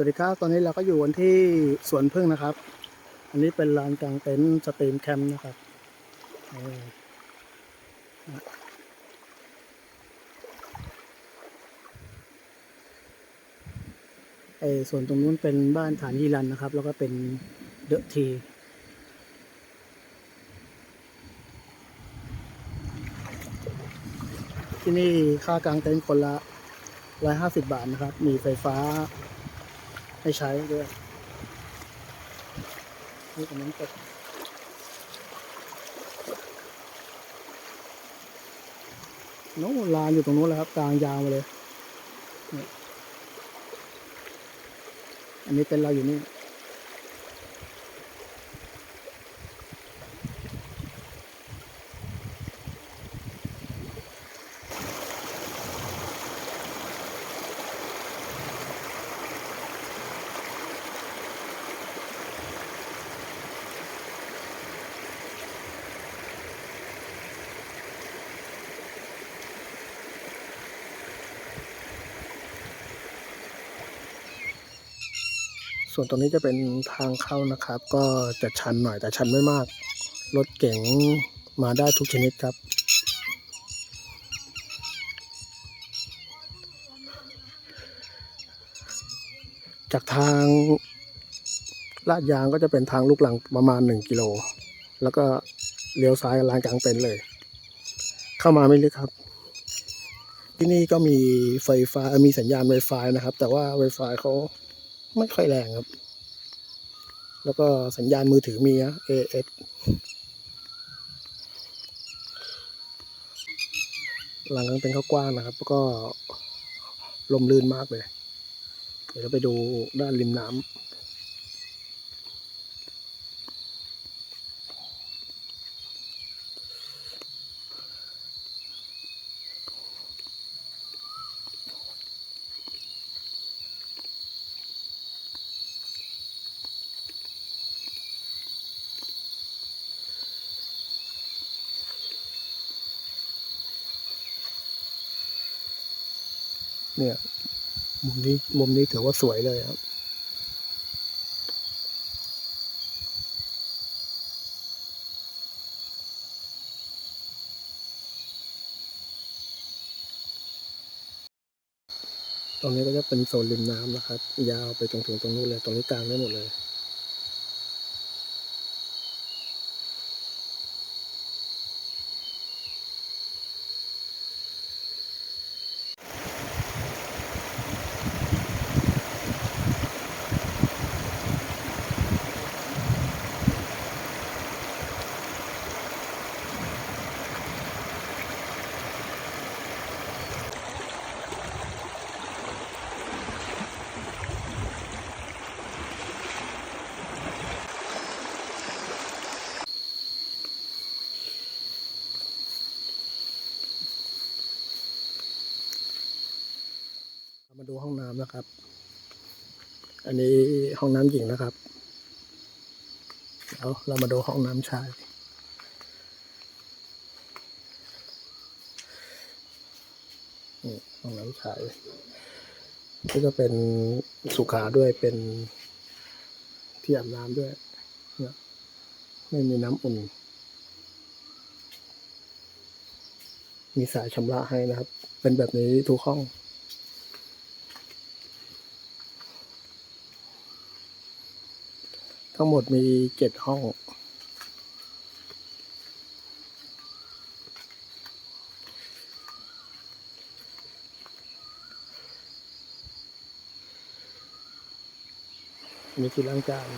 สวัสดีครับ ตอนนี้เราก็อยู่กันที่สวนพึ่งนะครับ อันนี้เป็นลานกลางเต็นท์สตรีมแคมป์นะครับ ไอ้ส่วนตรงนู้นเป็นบ้านฐานยีรันนะครับ แล้วก็เป็นเดอะทีที่นี่ค่ากลางเต็นท์คนละร้อยห้าสิบบาทนะครับ มีไฟฟ้า ให้ใช้ด้วยนี่กับน้ำตกน้นลานอยู่ตรงนู้นแล้วครับกลางยาวมาเลย อันนี้เป็นเราอยู่นี่ ส่วนตรงนี้จะเป็นทางเข้านะครับ ก็จะชันหน่อยแต่ชันไม่มาก รถเก๋งมาได้ทุกชนิดครับ จากทางลาดยางก็จะเป็นทางลูกหลังประมาณหนึ่งกิโล แล้วก็เลี้ยวซ้ายลานกลางเต็นเลย เข้ามาไม่ลึกครับ ที่นี่ก็มีไฟฟ้ามีสัญญาณ Wi-Fi นะครับ แต่ว่า Wi-Fi เขา ไม่ค่อยแรงครับ แล้วก็สัญญาณมือถือมีนะ AS หลังนั้นเป็นข้าวกว้างนะครับ แล้วก็ลมลื่นมากเลย เดี๋ยวเราไปดูด้านริมน้ำ เนี่ย มุมนี้มุมนี้ถือว่าสวยเลยครับ ตรงนี้ก็จะเป็นโซนริมน้ำนะครับ ยาวไปจนถึงตรงนู้นเลย ตรงนี้กลางได้หมดเลย มาดูห้องน้ำนะครับ อันนี้ห้องน้ำหญิงนะครับแล้วเรามาดูห้องน้ำชาย นี่ห้องน้ำชายนี่ก็เป็นสุขาด้วยเป็นที่อาบน้ำด้วยเนี่ยไม่มีน้ำอุ่น มีสายชำระให้นะครับ เป็นแบบนี้ทุกห้อง ทั้งหมดมีเจ็ดห้อง มีที่ล้างจาน